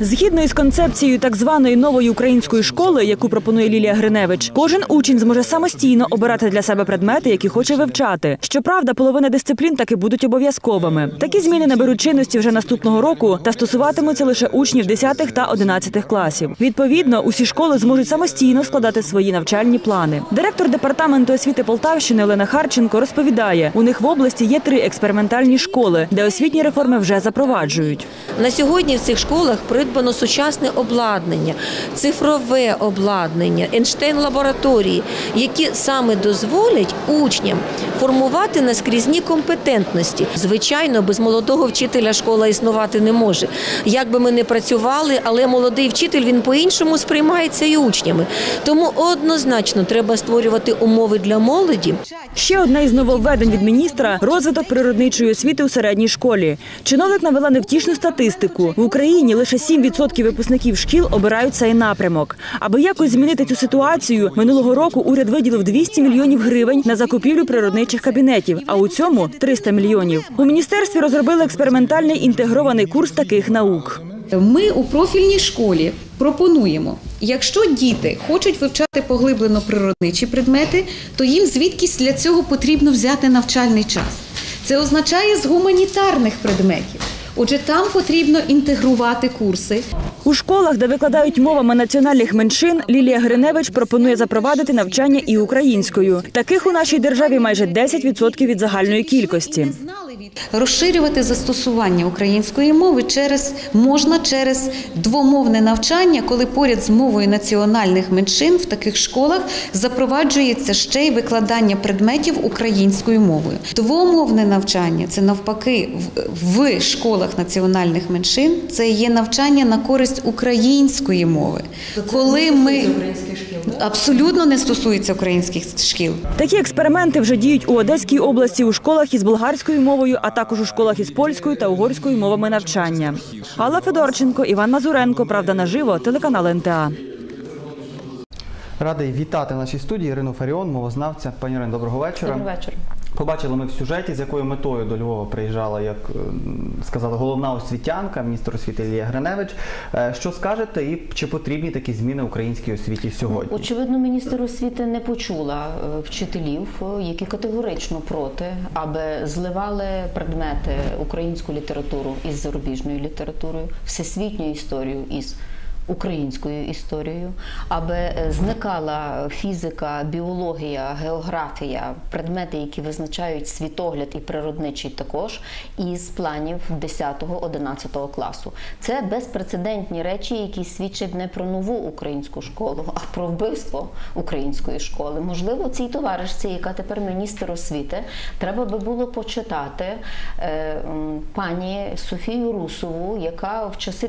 Згідно із концепцією так званої нової української школи, яку пропонує Лілія Гриневич, кожен учень зможе самостійно обирати для себе предмети, які хоче вивчати. Щоправда, половина дисциплін таки будуть обов'язковими. Такі зміни наберуть чинності вже наступного року та стосуватимуться лише учнів 10 та 11 класів. Відповідно, усі школи зможуть самостійно складати свої навчальні плани. Директор департаменту освіти Полтавщини Олена Харченко розповідає: у них в області є три експериментальні школи, де освітні реформи вже запроваджують. На сьогодні в цих школах придбано сучасне обладнання, цифрове обладнання, Ейнштейн лабораторії, які саме дозволять учням формувати наскрізні компетентності. Звичайно, без молодого вчителя школа існувати не може. Як би ми не працювали, але молодий вчитель він по-іншому сприймається і учнями. Тому однозначно треба створювати умови для молоді. Ще одне із нововведень від міністра розвиток природничої освіти у середній школі. Чиновник навела невтішну статистику. В Україні лише 7% випускників шкіл обирають цей напрямок. Аби якось змінити цю ситуацію, минулого року уряд виділив 200 мільйонів гривень на закупівлю природничих кабінетів. А у цьому 300 мільйонів. У міністерстві розробили експериментальний інтегрований курс таких наук. Ми у профільній школі пропонуємо, якщо діти хочуть вивчати поглиблено природничі предмети, то їм звідкись для цього потрібно взяти навчальний час. Це означає з гуманітарних предметів. Отже, там потрібно інтегрувати курси. У школах, де викладають мовами національних меншин, Лілія Гриневич пропонує запровадити навчання і українською. Таких у нашій державі майже 10% від загальної кількості. Розширювати застосування української мови через можна через двомовне навчання, коли поряд з мовою національних меншин в таких школах запроваджується ще й викладання предметів українською мовою. Двомовне навчання це навпаки в, в школах національних меншин. Це є навчання на користь української мови. Коли ми абсолютно не стосується українських шкіл. Такі експерименти вже діють у Одеській області у школах із болгарською мовою, а також у школах із польською та угорською мовами навчання. Алла Федорченко, Іван Мазуренко. Правда наживо. Телеканал НТА. Радий вітати в нашій студії Ірину Фаріон, мовознавця. Пані Ірин, доброго вечора. Добрий вечір. Побачили ми в сюжеті, з якою метою до Львова приїжджала, як е, сказали, головна освітянка, міністр освіти Лія Гриневич. Е, Що скажете, і чи потрібні такі зміни українській освіті сьогодні? Очевидно, міністр освіти не почула е, вчителів, які категорично проти, аби зливали предмети українську літературу із зарубіжною літературою, всесвітню історію із українською історією, аби е, зникала фізика, біологія, географія, предмети, які визначають світогляд і природничий також, із планів 10-11 класу. Це безпрецедентні речі, які свідчать не про нову українську школу, а про вбивство української школи. Можливо, цій товаришці, яка тепер міністр освіти, треба би було почитати е, пані Софію Русову, яка в часи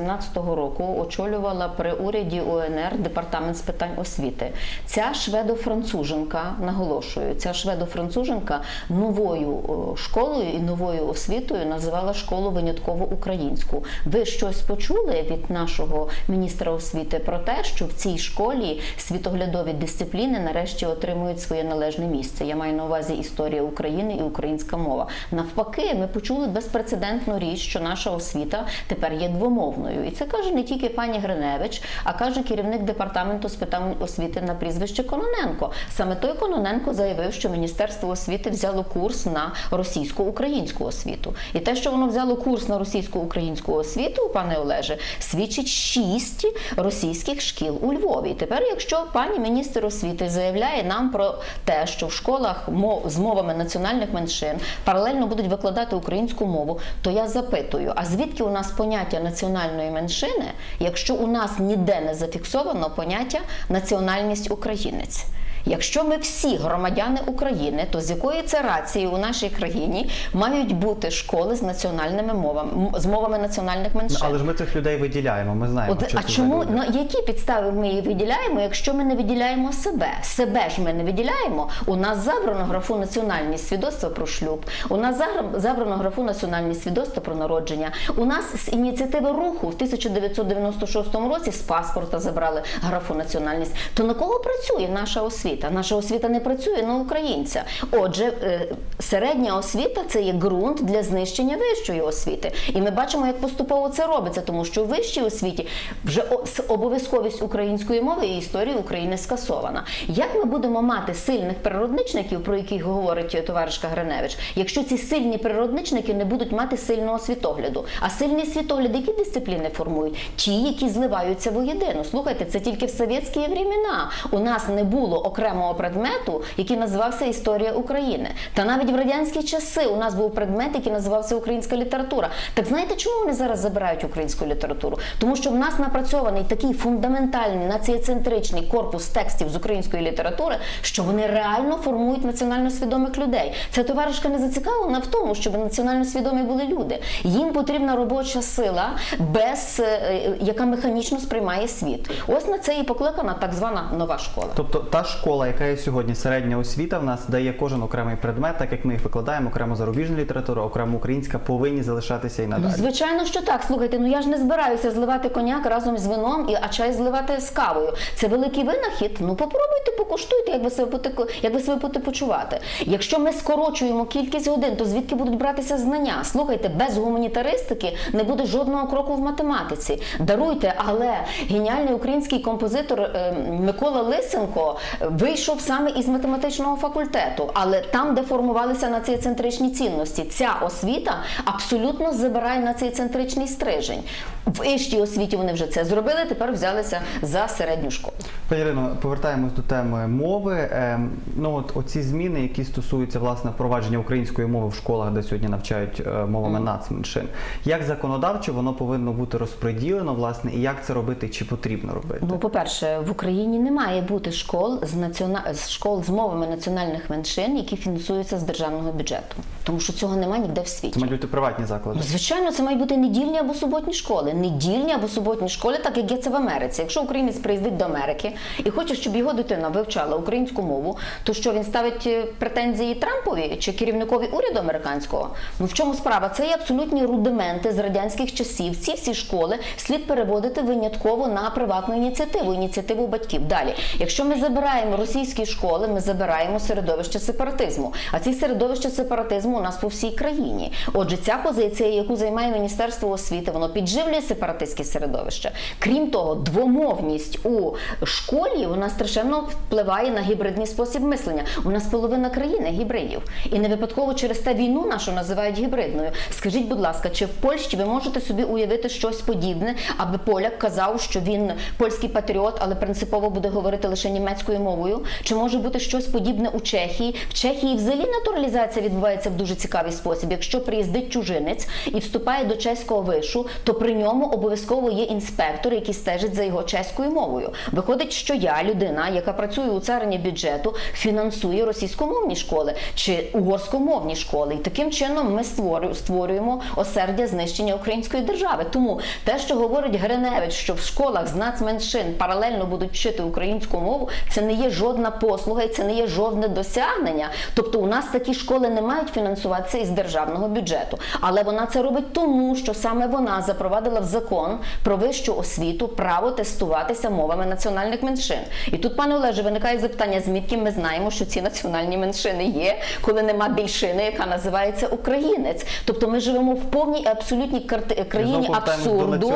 1917-18 року очолювала при уряді УНР департамент з питань освіти. Ця шведо-француженка, наголошую, ця шведо-француженка новою школою і новою освітою називала школу винятково українську. Ви щось почули від нашого міністра освіти про те, що в цій школі світоглядові дисципліни нарешті отримують своє належне місце. Я маю на увазі історія України і українська мова. Навпаки, ми почули безпрецедентну річ, що наша освіта тепер є двомовною, і це каже не тільки пані Гриневич, а каже керівник департаменту з питань освіти на прізвище Кононенко. Саме той Кононенко заявив, що Міністерство освіти взяло курс на російсько-українську освіту. І те, що воно взяло курс на російсько-українську освіту, пане Олеже, свідчить шість російських шкіл у Львові. І тепер, якщо пані міністр освіти заявляє нам про те, що в школах з мовами національних меншин паралельно будуть викладати українську мову, то я запитую: а звідки у нас поняття національної меншини, якщо у нас ніде не зафіксовано поняття національність українець? Якщо ми всі громадяни України, то з якої це рації у нашій країні мають бути школи з національними мовами з мовами національних меншин? Але ж ми цих людей виділяємо. Ми знаємо, От, що а це чому на які підстави ми її виділяємо, якщо ми не виділяємо себе? Себе ж ми не виділяємо. У нас забрано графу національність свідоцтва про шлюб. У нас забрано графу національність свідоцтва про народження. У нас з ініціативи руху в 1996 році з паспорта забрали графу національність. То на кого працює наша освіта? Освіта. Наша освіта не працює на українця. Отже, е, середня освіта це є ґрунт для знищення вищої освіти. І ми бачимо, як поступово це робиться, тому що у вищій освіті вже обов'язковість української мови і історії України скасована. Як ми будемо мати сильних природничників, про яких говорить товаришка Гриневич, якщо ці сильні природничники не будуть мати сильного світогляду? А сильний світогляд, які дисципліни формують? Ті, які зливаються воєдино. Слухайте, це тільки в совєтські времена у нас не було окремого предмету, який називався Історія України. Та навіть в радянські часи у нас був предмет, який називався Українська література. Так знаєте, чому вони зараз забирають українську літературу? Тому що в нас напрацьований такий фундаментальний націоцентричний корпус текстів з української літератури, що вони реально формують національно свідомих людей. Ця товаришка не зацікавлена в тому, щоб національно свідомі були люди. Їм потрібна робоча сила, без е, яка механічно сприймає світ. Ось на це і покликана так звана нова школа. Тобто та школа, яка є сьогодні середня освіта, в нас дає кожен окремий предмет, так як ми їх викладаємо, окремо зарубіжна література, окремо українська, повинні залишатися і надалі. звичайно, що так. Слухайте, ну я ж не збираюся зливати коньяк разом з вином, і а чай зливати з кавою. Це великий винахід. Ну попробуйте, покуштуйте, як ви себе будете, як ви себе будете почувати. Якщо ми скорочуємо кількість годин, то звідки будуть братися знання? Слухайте, без гуманітаристики не буде жодного кроку в математиці. Даруйте, але геніальний український композитор е, Микола Лисенко вийшов саме із математичного факультету, але там, де формувалися націоцентричні цінності, ця освіта абсолютно забирає націоцентричний стрижень. В іщій освіті вони вже це зробили. Тепер взялися за середню школу. Пані Ірино, повертаємось до теми мови. Ем, ну от оці зміни, які стосуються власне впровадження української мови в школах, де сьогодні навчають е, мовами нацменшин. Як законодавчо воно повинно бути розподілено, власне, і як це робити, чи потрібно робити? Ну, по-перше, в Україні не має бути школ з націона... школ з мовами національних меншин, які фінансуються з державного бюджету, тому що цього немає ніде в світі. Це мають бути приватні заклади. Ну, звичайно, це мають бути недільні або суботні школи. Недільні або суботні школи, так як є це в Америці. Якщо українець приїздить до Америки і хоче, щоб його дитина вивчала українську мову, то що він ставить е, претензії Трампові чи керівникові уряду американського? Ну в чому справа? Це є абсолютні рудименти з радянських часів. Ці всі школи слід переводити винятково на приватну ініціативу, ініціативу батьків. Далі, якщо ми забираємо російські школи, ми забираємо середовище сепаратизму. А ці середовища сепаратизму у нас по всій країні. Отже, ця позиція, яку займає Міністерство освіти, воно підживлює сепаратистське середовище. Крім того, двомовність у школі вона страшенно впливає на гібридний спосіб мислення. У нас половина країни гібридів. І не випадково через те війну нашу називають гібридною. Скажіть, будь ласка, чи в Польщі ви можете собі уявити щось подібне, аби поляк казав, що він польський патріот, але принципово буде говорити лише німецькою мовою? Чи може бути щось подібне у Чехії? В Чехії взагалі натуралізація відбувається в дуже цікавий спосіб. Якщо приїздить чужинець і вступає до чеського вишу, то при ньому обов'язково є інспектор, який стежить за його чеською мовою. Виходить, що я, людина, яка працює у царині бюджету, фінансує російськомовні школи чи угорськомовні школи. І таким чином ми створю- створюємо осердя знищення української держави. Тому те, що говорить Гриневич, що в школах з нацменшин паралельно будуть вчити українську мову, це не є жодна послуга і це не є жодне досягнення. Тобто, у нас такі школи не мають фінансуватися із державного бюджету. Але вона це робить тому, що саме вона запровадила в закон про вищу освіту право тестуватися мовами національних меншин. І тут, пане Олеже, виникає запитання, звідки ми знаємо, що ці національні меншини є, коли нема більшини, яка називається українець. Тобто ми живемо в повній і абсолютній карти- країні абсурду.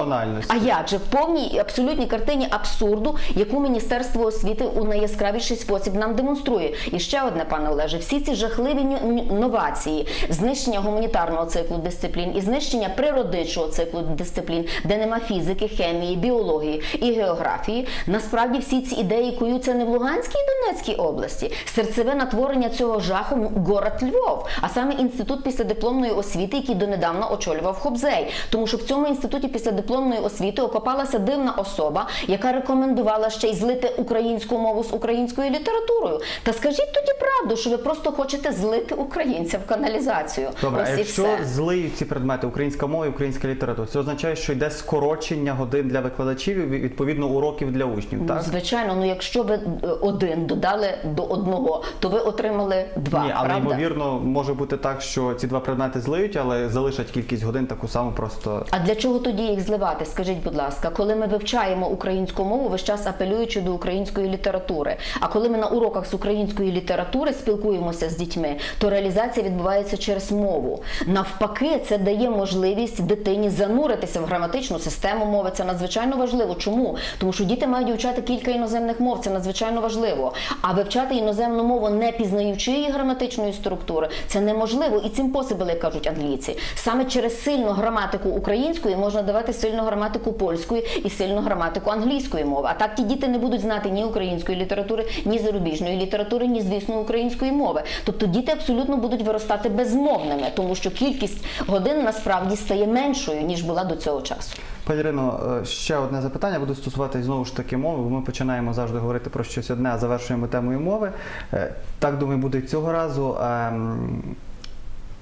А як же в повній і абсолютній картині абсурду, яку Міністерство освіти у найяскравіший спосіб нам демонструє. І ще одне, пане Олеже, всі ці жахливі новації, знищення гуманітарного циклу дисциплін і знищення природичого циклу дисциплін, де нема фізики, хемії, біології і географії. Насправді всі ці ідеї куються не в Луганській і Донецькій області. Серцевина творення цього жаху город Львов, а саме інститут післядипломної освіти, який донедавна очолював Хобзей. Тому що в цьому інституті післядипломної освіти окопалася дивна особа, яка рекомендувала ще й злити українську мову з українською літературою. Та скажіть тоді правду, що ви просто хочете злити українця в каналізацію. Добре, Ось а якщо все. злиють ці предмети українська мова і українська література, це означає, що йде скорочення годин для викладачів і відповідно уроків для учнів, Ну, так? Звичайно, ну якщо ви е, один додали до одного, то ви отримали два. Ні, але правда? ймовірно може бути так, що ці два предмети злиють, але залишать кількість годин таку саму просто. А для чого тоді їх зливати? Скажіть, будь ласка, коли ми вивчаємо українську мову, весь час апелюючи до української літератури. А коли ми на уроках з української літератури спілкуємося з дітьми, то реалізація відбувається через мову. Навпаки, це дає можливість дитині зануритися в граматичну систему мови. Це надзвичайно важливо. Чому? Тому що діти мають вивчати кілька іноземних мов. Це надзвичайно важливо. А вивчати іноземну мову, не пізнаючи її граматичної структури, це неможливо. І цим посибили, як кажуть англійці. Саме через сильну граматику української можна давати сильну граматику польської і сильну граматику англійської мови. А так ті діти не будуть знати ні української літератури, ні зарубіжної літератури, ні звісно української мови. Тобто діти абсолютно будуть виростати безмовними, тому що кількість годин насправді стає меншою ніж була до цього часу. Пані Ірино, е, ще одне запитання буде стосуватися знову ж таки мови, бо ми починаємо завжди говорити про щось одне, а завершуємо темою мови. Е, Так думаю, буде цього разу.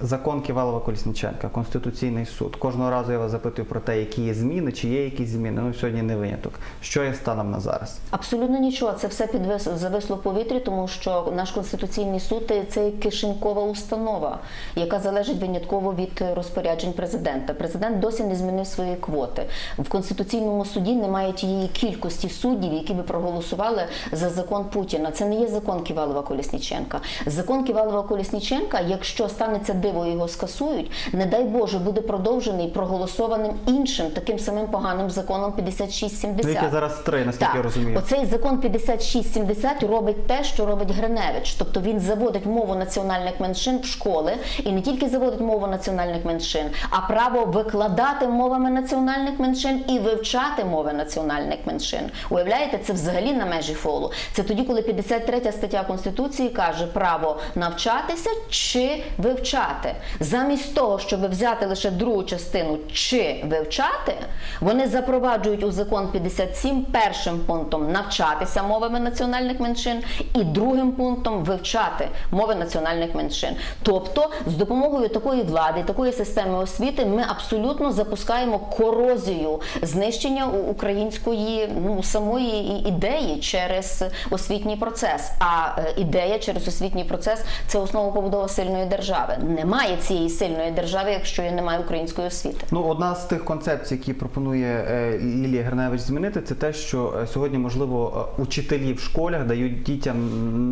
Закон Ківалова Колісніченка, Конституційний суд. Кожного разу я вас запитую про те, які є зміни, чи є якісь зміни. Ну сьогодні не виняток. Що є станом на зараз? Абсолютно нічого. Це все підвис зависло в повітрі, тому що наш конституційний суд це кишенькова установа, яка залежить винятково від розпоряджень президента. Президент досі не змінив свої квоти. В конституційному суді немає тієї кількості суддів, які би проголосували за закон Путіна. Це не є закон Ківалова Колісніченка. Закон Ківалова Колісніченка, якщо станеться і його скасують, не дай Боже, буде продовжений проголосованим іншим таким самим поганим законом 5670. Ну, яке зараз три, наскільки я розумію. Оцей закон 5670 робить те, що робить Гриневич. Тобто він заводить мову національних меншин в школи і не тільки заводить мову національних меншин, а право викладати мовами національних меншин і вивчати мови національних меншин. Уявляєте, це взагалі на межі фолу. Це тоді, коли 53 стаття Конституції каже право навчатися чи вивчати. Замість того, щоб взяти лише другу частину чи вивчати, вони запроваджують у закон 57 першим пунктом навчатися мовами національних меншин і другим пунктом вивчати мови національних меншин. Тобто, з допомогою такої влади, такої системи освіти, ми абсолютно запускаємо корозію знищення української ну самої ідеї через освітній процес. А е, ідея через освітній процес це основа побудова сильної держави. Немає цієї сильної держави, якщо немає української освіти. Ну, одна з тих концепцій, які пропонує е, Лілія Гриневич змінити, це те, що е, сьогодні, можливо, е, учителі в школах дають дітям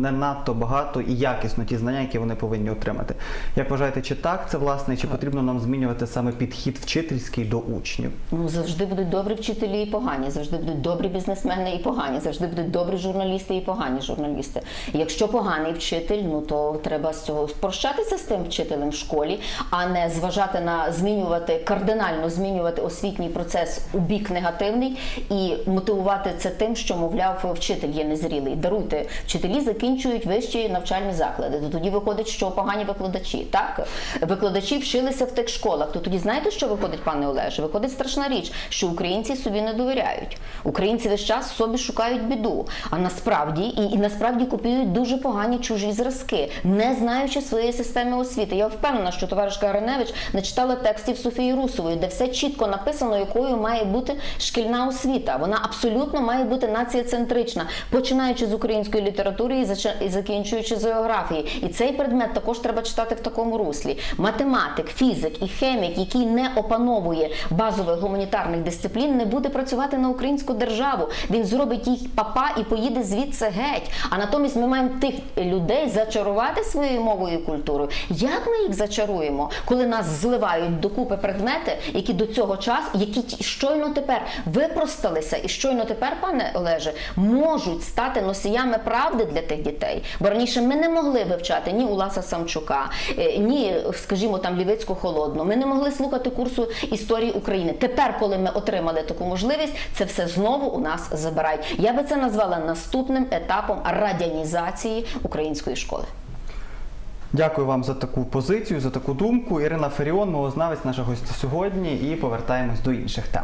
не надто багато і якісно ті знання, які вони повинні отримати. Як вважаєте, чи так це власне, чи потрібно нам змінювати саме підхід вчительський до учнів? Ну завжди будуть добрі вчителі і погані, завжди будуть добрі бізнесмени і погані, завжди будуть добрі журналісти і погані журналісти. Якщо поганий вчитель, ну то треба з цього прощатися з тим вчителем в школі, а не зважати на змінювати кардинально змінювати освітній процес у бік негативний і мотивувати це тим, що мовляв вчитель є незрілий. Даруйте, вчителі закінчують вищі навчальні заклади. То тоді виходить, що погані викладачі. Так викладачі вчилися в тих школах. То тоді знаєте, що виходить, пане Олеже? Виходить страшна річ, що українці собі не довіряють. Українці весь час собі шукають біду. А насправді і, і насправді копіюють дуже погані чужі зразки, не знаючи своєї системи освіти. Я впевнена, що товаришка Гриневич не читала текстів Софії Русової, де все чітко написано, якою має бути шкільна освіта. Вона абсолютно має бути націєцентрична, починаючи з української літератури і закінчуючи з географії. І цей предмет також треба читати в такому руслі. Математик, фізик і хемік, який не опановує базових гуманітарних дисциплін, не буде працювати на українську державу. Він зробить їх папа і поїде звідси геть. А натомість ми маємо тих людей зачарувати своєю мовою і культурою. Як ми їх зачаруємо, коли нас зливають докупи предмети, які до цього часу, які щойно тепер випросталися, і щойно тепер, пане Олеже, можуть стати носіями правди для тих дітей. Бо раніше ми не могли вивчати ні Уласа Самчука, е, ні, скажімо, там Лівицьку Холодну. Ми не могли слухати курсу історії України. Тепер, коли ми отримали таку можливість, це все знову у нас забирають. Я би це назвала наступним етапом радянізації української школи. Дякую вам за таку позицію, за таку думку. Ірина Феріон, мовознавець, наша гостя сьогодні, і повертаємось до інших тем.